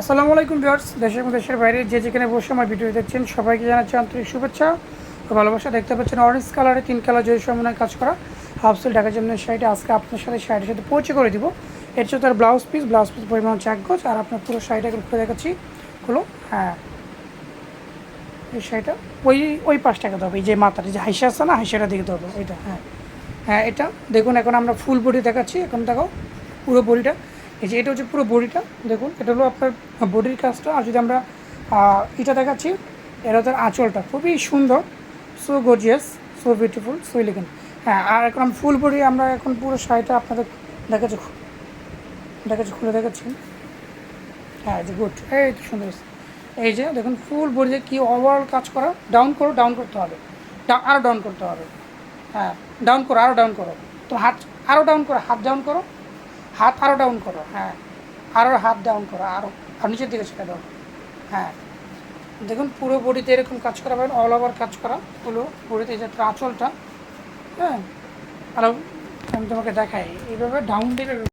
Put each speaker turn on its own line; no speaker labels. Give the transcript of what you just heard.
আসসালামু আলাইকুম ভিউয়ার্স, দেশের এবং দেশের বাইরে যে যেখানে বসে আমার ভিডিও দেখছেন, সবাইকে জানাচ্ছি আন্তরিক শুভেচ্ছা ও ভালোবাসা। দেখতে পাচ্ছেন অরেঞ্জ কালারে তিন কালার জয় সমন্বয় কাজ করা হাফ সিল ঢাকা জন্য শাড়িটা আজকে আপনার সাথে শাড়ির সাথে পৌঁছে করে দিব। এর হচ্ছে তার ব্লাউজ পিস ব্লাউজ পিস পরিমাণ হচ্ছে এক গজ আর আপনার পুরো শাড়িটা খুলে দেখাচ্ছি। হলো হ্যাঁ। এই শাড়িটা ওই ওই পাশ টাকা দেবে এই যে মাথাটা যে হাইসা আছে না, হাইসাটা দিকে হবে এটা হ্যাঁ। হ্যাঁ এটা দেখুন, এখন আমরা ফুল বডি দেখাচ্ছি, এখন দেখো পুরো বডিটা এই যে এটা হচ্ছে পুরো বডিটা দেখুন, এটা হলো আপনার বডির কাজটা। আর যদি আমরা এটা দেখাচ্ছি, এটা হচ্ছে আঁচলটা। খুবই সুন্দর so gorgeous so beautiful so elegant হ্যাঁ আর এখন ফুল বডি আমরা এখন পুরো শাড়িটা আপনাদের দেখাচ্ছি দেখাচ্ছি, খুলে দেখাচ্ছি। হ্যাঁ যে গুড এই তো সুন্দর এই যে, দেখুন ফুল বডিতে কি ওভারঅল কাজ করা ডাউন করো ডাউন করতে হবে। আরও ডাউন করতে হবে। হ্যাঁ ডাউন করো আরও ডাউন করো। তো হাত আরও ডাউন করো, হাত ডাউন করো। হাত আরও ডাউন করো হ্যাঁ। আরও হাত ডাউন করো আরও আর নিচের দিকে সেটা দাও হ্যাঁ। দেখুন, পুরো বডিতে এরকম কাজ করা পারেন অল ওভার কাজ করা, পুরো বডিতে যে আঁচলটা হ্যাঁ। আর আমি তোমাকে দেখাই, এইভাবে ডাউন দিলে